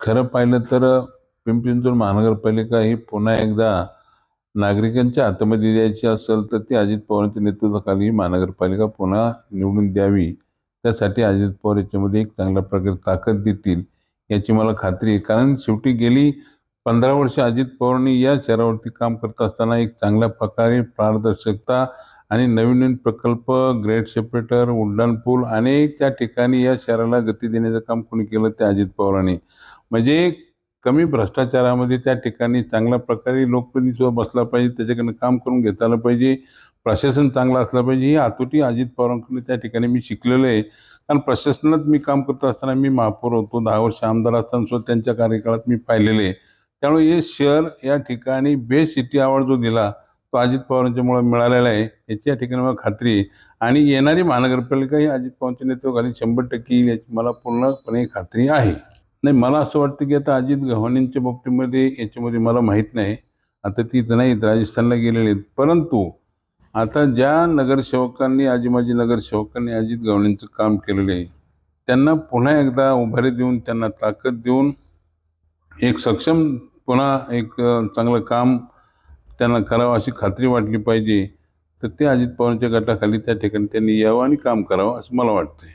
खरं पाहिलं तर पिंपरी चिंचवड महानगरपालिका ही पुन्हा एकदा नागरिकांच्या हातामध्ये द्यायची असेल तर ती अजित पवारांच्या नेतृत्वाखाली ही महानगरपालिका पुन्हा निवडून द्यावी. त्यासाठी अजित पवार याच्यामध्ये एक चांगल्या प्रकारे ताकद देतील याची मला खात्री आहे. कारण शेवटी गेली पंधरा वर्ष अजित पवारांनी या शहरावरती काम करत असताना एक चांगल्या प्रकारे पारदर्शकता आणि नवीन नवीन प्रकल्प ग्रेट सेपरेटर उड्डाण पूल अनेक त्या ठिकाणी या शहराला गती देण्याचं काम कोणी केलं? ते अजित पवारांनी. म्हणजे कमी भ्रष्टाचारामध्ये त्या ठिकाणी चांगल्या प्रकारे लोकप्रतिनिधी बसला पाहिजे त्याच्याकडनं काम करून घेता आलं पाहिजे प्रशासन चांगलं असलं पाहिजे ही आतोटी अजित पवारांकडून त्या ठिकाणी मी शिकलेलं आहे. कारण प्रशासनात मी काम करत असताना मी महापौर होतो दहा वर्ष आमदार असताना सुद्धा त्यांच्या कार्यकाळात मी पाहिलेले आहे. त्यामुळे हे शहर या ठिकाणी बेस्ट सिटी अवॉर्ड जो दिला तो अजित पवारांच्यामुळे मिळालेला आहे याची या ठिकाणी मला खात्री आहे. आणि येणारी महानगरपालिका ही अजित पवारांच्या नेतृत्वाखाली शंभर टक्के येईल याची मला पूर्णपणे खात्री आहे. नाही मला असं वाटतं की आता अजित गव्हाणींच्या बाबतीमध्ये याच्यामध्ये मला माहीत नाही. आता ती इथं नाहीत राजस्थानला गेलेले आहेत. परंतु आता ज्या नगरसेवकांनी आजी माजी नगरसेवकांनी अजित गव्हाणींचं काम केलेलं आहे त्यांना पुन्हा एकदा उभारी देऊन त्यांना ताकद देऊन एक सक्षम पुन्हा एक चांगलं काम त्यांना करावं अशी खात्री वाटली पाहिजे तर ते अजित पवारांच्या गटाखाली त्या ठिकाणी त्यांनी यावं आणि काम करावं असं मला वाटतंय.